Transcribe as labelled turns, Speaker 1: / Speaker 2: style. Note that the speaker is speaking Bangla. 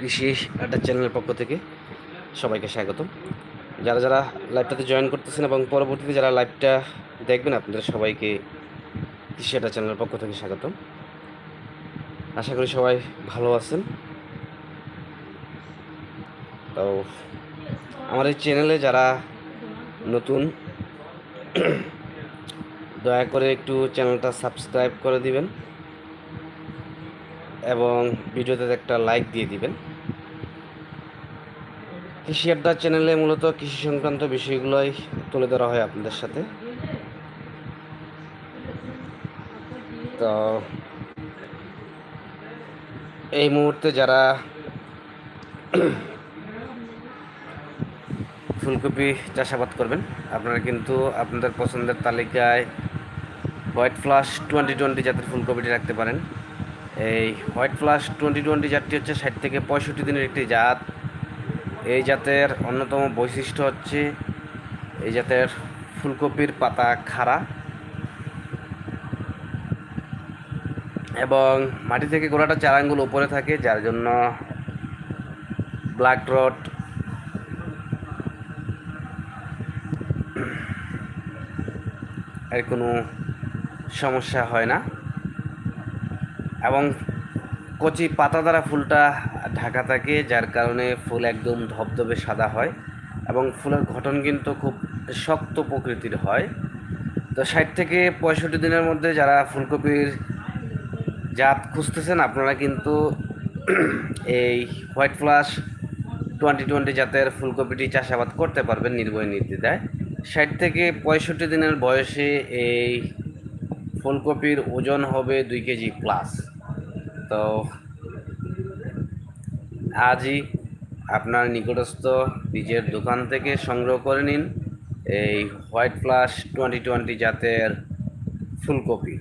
Speaker 1: কৃষি একটা চ্যানেলের পক্ষ থেকে সবাইকে স্বাগতম। যারা যারা লাইভটাতে জয়েন করতেছেন এবং পরবর্তীতে যারা লাইভটা দেখবেন, আপনাদের সবাইকে কৃষি একটা চ্যানেলের পক্ষ থেকে স্বাগতম। আশা করি সবাই ভালো আছেন। তো আমার এই চ্যানেলে যারা নতুন, দয়া করে একটু চ্যানেলটা সাবস্ক্রাইব করে দিবেন। এবং ভিডিওতে একটা লাইক দিয়ে দিবেন। কৃষি আড্ডা চ্যানেলে মূলত কৃষি সংক্রান্ত বিষয়গুলোই তুলে ধরা হয় আপনাদের সাথে। তো এই মুহূর্তে যারা ফুলকপি চাষাবাদ করবেন, আপনারা কিন্তু আপনাদের পছন্দের তালিকায় হোয়াইট ফ্লাশ টোয়েন্টি টোয়েন্টি জাতের ফুলকপিটি রাখতে পারেন। এই হোয়াইট ফ্লাশ টোয়েন্টি টোয়েন্টি জাতটি হচ্ছে ষাট থেকে পঁয়ষট্টি দিনের একটি জাত। এই জাতের অন্যতম বৈশিষ্ট্য হচ্ছে এই জাতের ফুলকপির পাতা খাড়া এবং মাটি থেকে গোড়াটা চার আঙ্গুল উপরে থাকে, যার জন্য ব্ল্যাক রড এর কোনো সমস্যা হয় না। এবং কচি পাতা দ্বারা ফুলটা ঢাকা থাকে, যার কারণে ফুল একদম ধবধবে সাদা হয় এবং ফুলের গঠন কিন্তু খুব শক্ত প্রকৃতির হয়। তো ষাট থেকে পঁয়ষট্টি দিনের মধ্যে যারা ফুলকপির জাত খুঁজতেছেন, আপনারা কিন্তু এই হোয়াইট ফ্লাশ টোয়েন্টি টোয়েন্টি জাতের ফুলকপিটি চাষাবাদ করতে পারবেন নির্ভয় নির্দ্বিধায়। ষাট থেকে পঁয়ষট্টি দিনের বয়সে এই ফুলকপির ওজন হবে দুই কেজি প্লাস। তো আজই আপনার নিকটস্থ নিজের দোকান থেকে সংগ্রহ করে নিন এই হোয়াইট ফ্লাশ টোয়েন্টি টোয়েন্টি জাতের ফুলকপি।